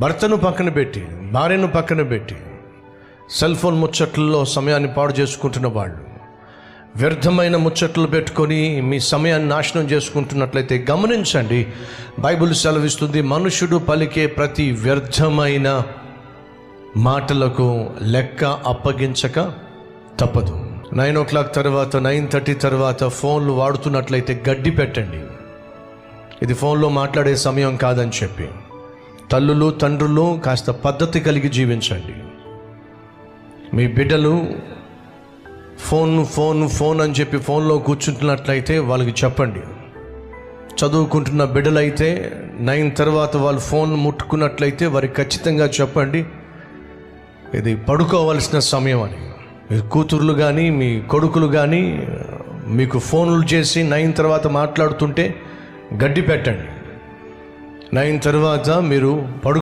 భర్తను పక్కన పెట్టి భార్యను పక్కన పెట్టి సెల్ ఫోన్ ముచ్చట్లలో సమయాన్ని పాడు చేసుకుంటున్న వాళ్ళు వ్యర్థమైన ముచ్చట్లు పెట్టుకొని మీ సమయాన్ని నాశనం చేసుకుంటున్నట్లయితే గమనించండి బైబిల్ సెలవిస్తుంది మనుషుడు పలికే ప్రతి వ్యర్థమైన మాటలకు లెక్క అప్పగించక తప్పదు. నైన్ ఓ క్లాక్ తర్వాత నైన్ థర్టీ తర్వాత ఫోన్లు వాడుతున్నట్లయితే గడ్డి పెట్టండి. ఇది ఫోన్లో మాట్లాడే సమయం కాదని చెప్పి. తల్లులు తండ్రులు కాస్త పద్ధతి కలిగి జీవించండి. మీ బిడ్డలు ఫోన్ ఫోన్ ఫోన్ అని చెప్పి ఫోన్లో కూర్చుంటున్నట్లయితే వాళ్ళకి చెప్పండి. చదువుకుంటున్న బిడ్డలైతే నైన్ తర్వాత వాళ్ళు ఫోన్ ముట్టుకున్నట్లయితే వారికి ఖచ్చితంగా చెప్పండి. ఇది పడుకోవలసిన సమయం అని. మీ కూతుర్లు కానీ మీ కొడుకులు కానీ మీకు ఫోన్లు చేసి నైన్ తర్వాత మాట్లాడుతుంటే గడ్డి పెట్టండి. నైన్ తర్వాత మీరు పడు